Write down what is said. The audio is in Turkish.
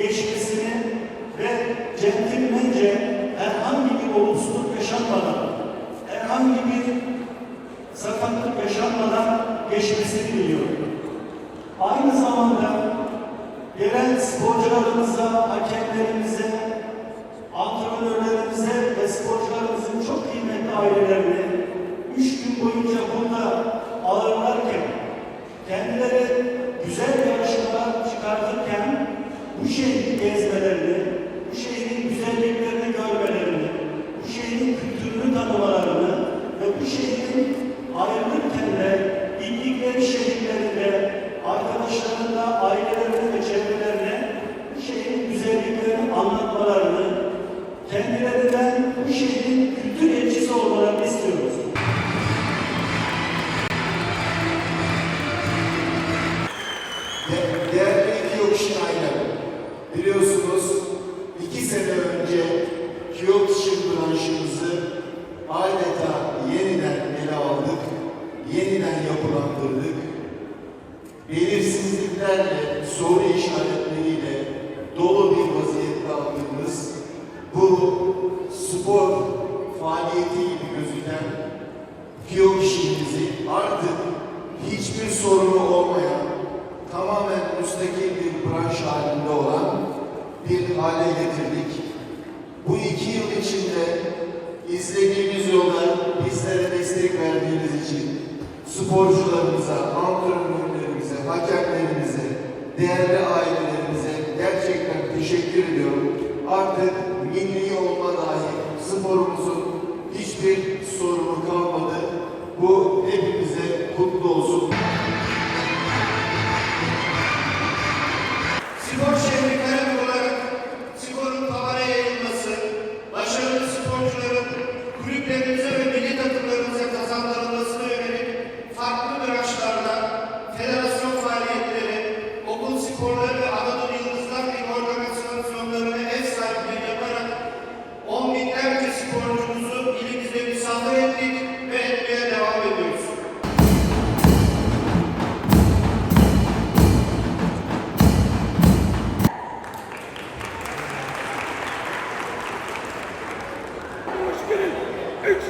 geçmesini ve centilmence herhangi bir olumsuzluk yaşanmadan, herhangi bir sakatlık yaşanmadan geçmesini diliyorum. Aynı zamanda gelen sporcularımıza, hakemlerimize, antrenörlerimize ve sporcularımızın çok kıymetli ailelerini şehri gezmelerini, bu şehrin güzelliklerini görmelerini, bu şehrin kültürünü tanımalarını ve bu şehrin biliyorsunuz iki sene önce Kyokushin branşımızı adeta yeniden ele aldık, yeniden yapılandırdık. Belirsizliklerle, soru işaretleriyle içinde izlediğimiz yolda bizlere destek verdiğiniz için sporcularımıza, antrenörlerimize, hakemlerimize, değerli ailelerimize gerçekten teşekkür ediyorum. Artık sporları ve Anadolu Yıldızlar Ligi organizasyonlarına ev sahipliği yaparak on binlerce sporcumuzu ilimizde misafir ettik ve devam ediyoruz. Üç,